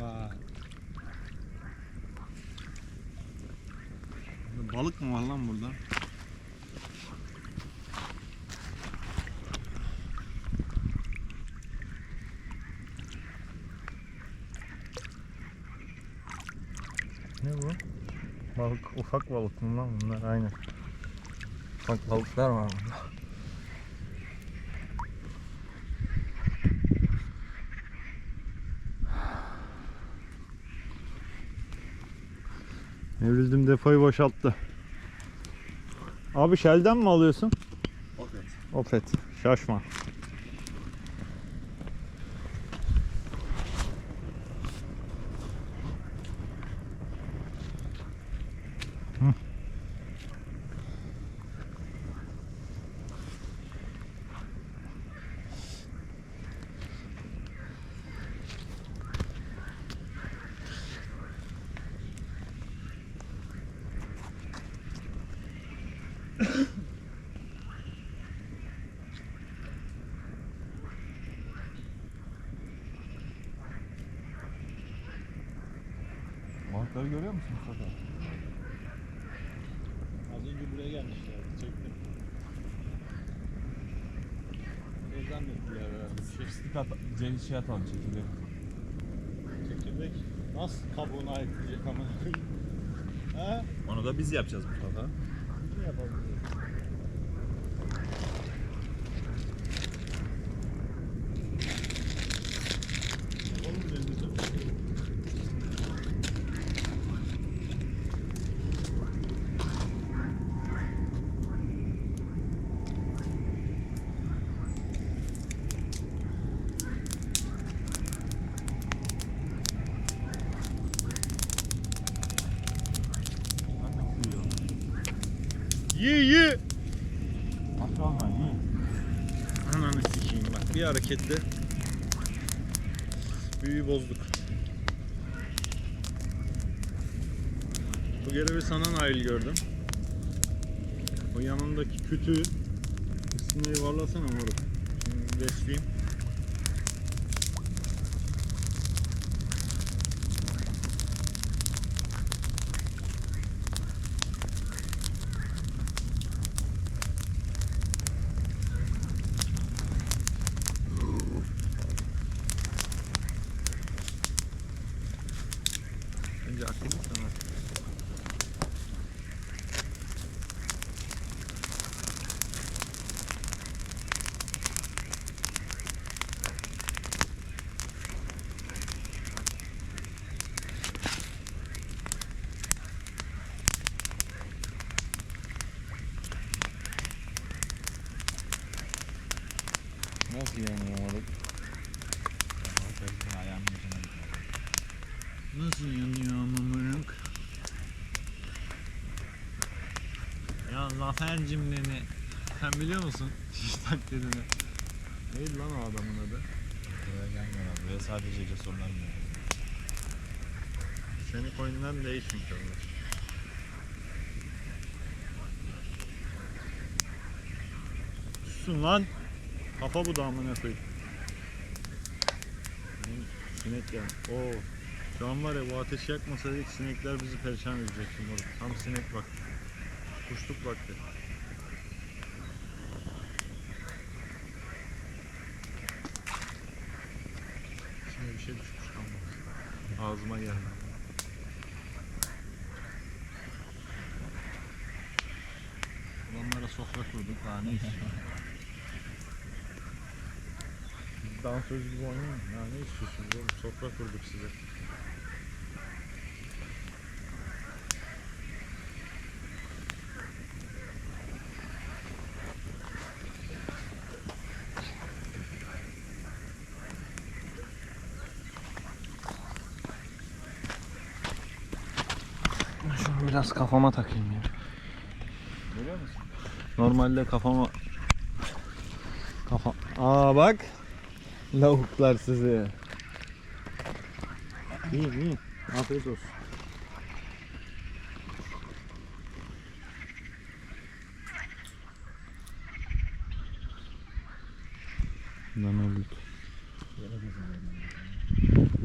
Bak. Balık mı var lan burada? Ne bu? Balık, ufak balık mı lan bunlar? Aynen. Ufak balıklar var burada. Evrildim depoyu boşalttı. Abi Shell'den mi alıyorsun? Opet. Opet. Şaşma. Balıkları görüyor musun Mustafa? Az önce buraya gelmişlerdi. Çektim. Ne zannettiler herhalde? Bir şey. Stick at, şey atalım çekirdek. Çekirdek nasıl kabuğunu ayıklayacak ama? He? Onu da biz yapacağız Mustafa. Ne yapalım? Oğlum dedim. Yi yi. Ananı sikeyim bak bir hareketle büyüyü bozduk. Bu görevi sana nail gördüm. O yanındaki kütüğü üstüne yuvarlasana moruk. Şimdi besleyeyim. Bence akıllı sana. Nasıl yanıyor moruk? Ayağımın ucuna gidiyor. Nasıl yanıyor moruk? Ya Zafer cimleni sen biliyor musun? Hiç taklidini. Neydi lan o adamın adı? Buraya gelmiyorlar. Buraya sadece cesurlar mı? Seni coin'den değişmiş onlar. Sussun lan. Kafa bu da amına koyayım. Sinek ya. Oo. Şu an var ya bu ateşi yakmasaydık sinekler bizi perişan edecek şimdi. Tam sinek bak. Kuşluk vakti. Şimdi bir şey düşmüş ama. Ağzıma geldi. Ulanlara sofra kurduk daha ne? Dansöz gibi oynayın? Ya ne istiyorsunuz oğlum? Sofra kurduk size. Biraz kafama takayım ya. Görüyor musun? Normalde kafama kafa Aa bak. Lavuklar sizi. İyi iyi. Afiyet olsun.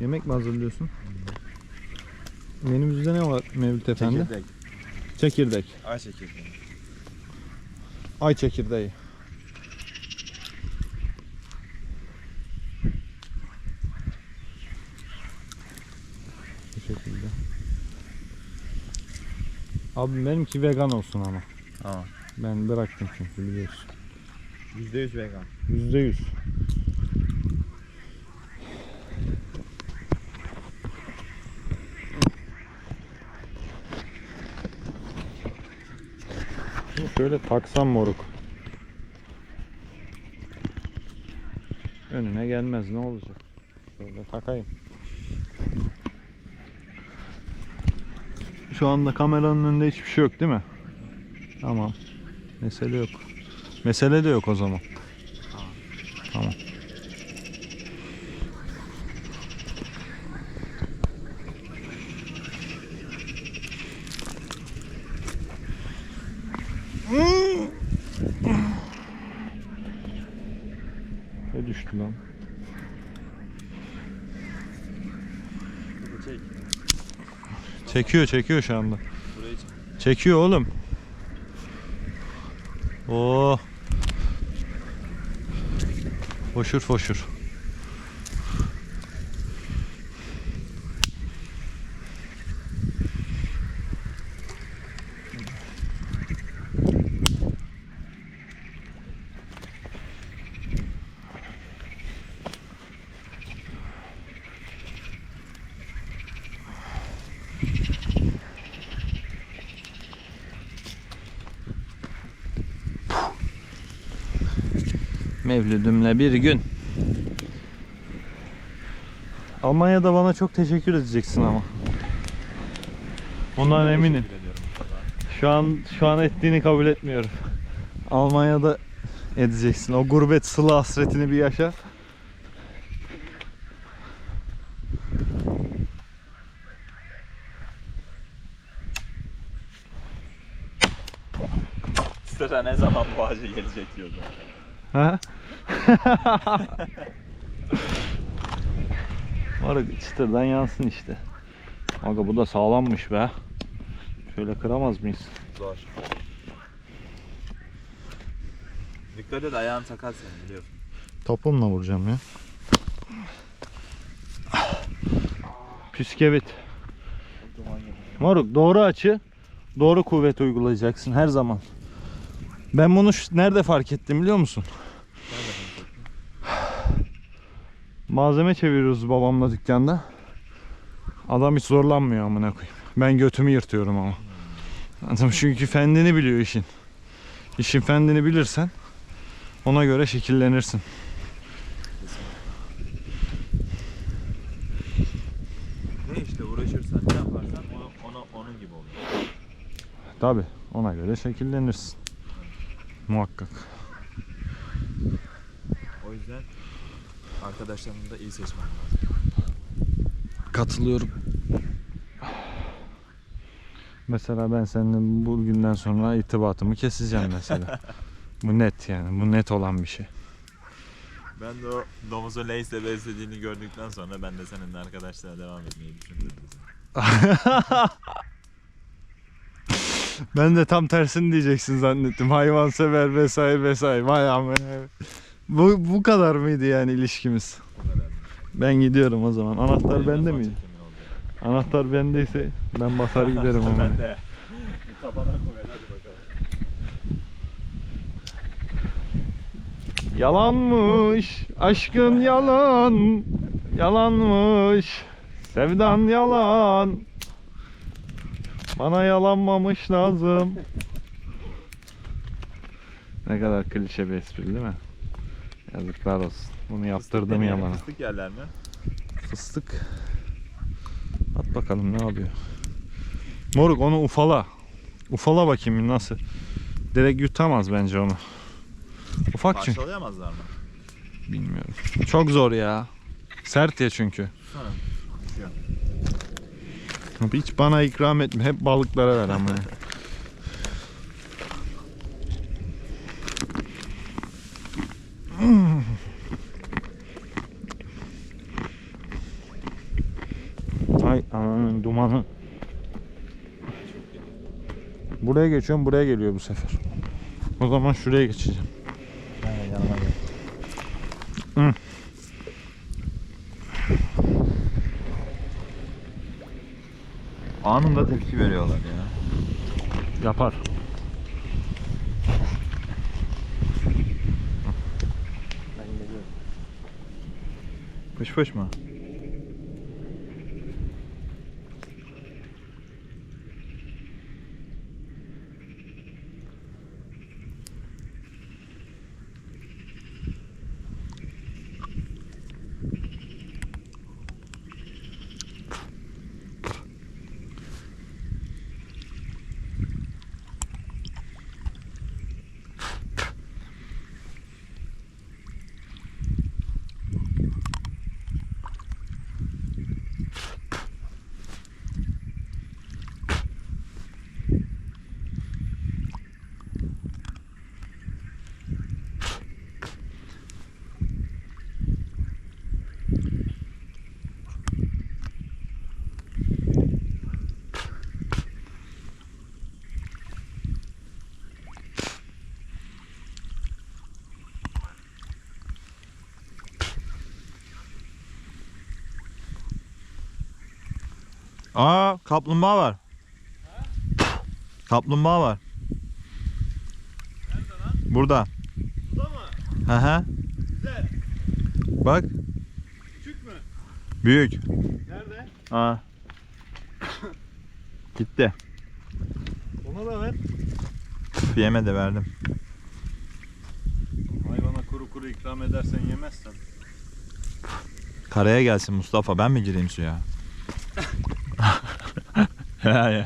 Yemek mi hazırlıyorsun? menümüzde ne var Mevlüt Efendi? Çekirdek. Çekirdek. Ay çekirdeği. Ay çekirdeği. Bu şekilde. Abi benimki vegan olsun ama. Tamam. Ben bıraktım çünkü biliyorsun. %100 vegan. %100. Şöyle taksam moruk. Önüne gelmez ne olacak? Şöyle takayım. Şu anda kameranın önünde hiçbir şey yok değil mi? Tamam. Mesele yok. Mesele de yok o zaman. Tamam. Ne düştü lan? Çek. Çekiyor çekiyor şu anda. Çekiyor oğlum. Oo. Foşur foşur. Mevlüdümle bir gün. Almanya'da bana çok teşekkür edeceksin ama. Ondan eminim. Şu an şu an ettiğini kabul etmiyorum. Almanya'da edeceksin. O gurbet sıla hasretini bir yaşa. Sıra ne zaman bu ağaca gelecek diyordu. Ha? Var çıtırdan yansın işte. Aga bu da sağlammış be. Şöyle kıramaz mıyız? Zor. Dikkat et ayağın sakat senin biliyorsun. Topumla vuracağım ya. Püskevit. Moruk doğru açı, doğru kuvvet uygulayacaksın her zaman. Ben bunu nerede fark ettim biliyor musun? Malzeme çeviriyoruz babamla dükkanda. Adam hiç zorlanmıyor amına koyayım. Ben götümü yırtıyorum ama. Adam çünkü fendini biliyor işin. İşin fendini bilirsen ona göre şekillenirsin. Ne işte uğraşırsan ne yaparsan o, ona, onun gibi oluyor. Tabi ona göre şekillenirsin. Muhakkak. O yüzden arkadaşlarını da iyi seçmen lazım. Katılıyorum. Mesela ben seninle bugünden sonra irtibatımı keseceğim mesela. bu net yani. Bu net olan bir şey. Ben de o domuzu Lace'le beslediğini gördükten sonra ben de seninle arkadaşlara devam etmeyi düşündüm. Ben de tam tersini diyeceksin zannettim. Hayvansever vesaire vesaire. Vay amına. Bu, bu kadar mıydı yani ilişkimiz? Ben gidiyorum o zaman. Anahtar bende miydi? Anahtar bendeyse ben basar giderim ama. Ben de. Tabana koy hadi bakalım. Yalanmış aşkın yalan Yalanmış sevdan yalan Bana yalanmamış lazım Ne kadar klişe bir espri değil mi? Yazıklar olsun. Bunu yaptırdım Fıstık yalana. Fıstık yerler mi? Fıstık. At bakalım ne yapıyor. Moruk onu ufala. Ufala bakayım nasıl. Direkt yutamaz bence onu. Ufak çünkü. Parçalayamazlar mı? Bilmiyorum. Çok zor ya. Sert ya çünkü. Sonra. Hiç bana ikram etme. Hep balıklara ver ama. Ay ananın dumanı. Buraya geçiyorum buraya geliyor bu sefer. O zaman şuraya geçeceğim. Aynen yanıma gel. Hı. Anında tepki veriyorlar ya. Yapar. Fış fış mı? Aa kaplumbağa var. Kaplumbağa var. Nerede lan? Burada. Burada mı? Hı hı. Güzel. Bak Küçük mü? büyük. Nerede? Aa. Gitti. Ona da ver. Üf, Yeme de verdim. Hayvana kuru kuru ikram edersen yemezsen. Karaya gelsin Mustafa ben mi gireyim suya? ya ya.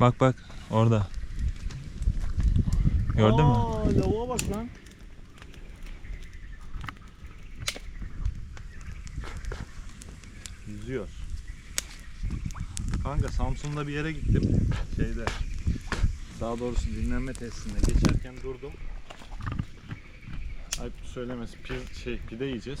Bak bak orada. Gördün mü? Aa, lavuğa bak lan. Yüzüyor. Kanka Samsun'da bir yere gittim. Şeyde. Daha doğrusu dinlenme tesisinde geçerken durdum. Ayıp söylemesi pir, şey pide yiyeceğiz.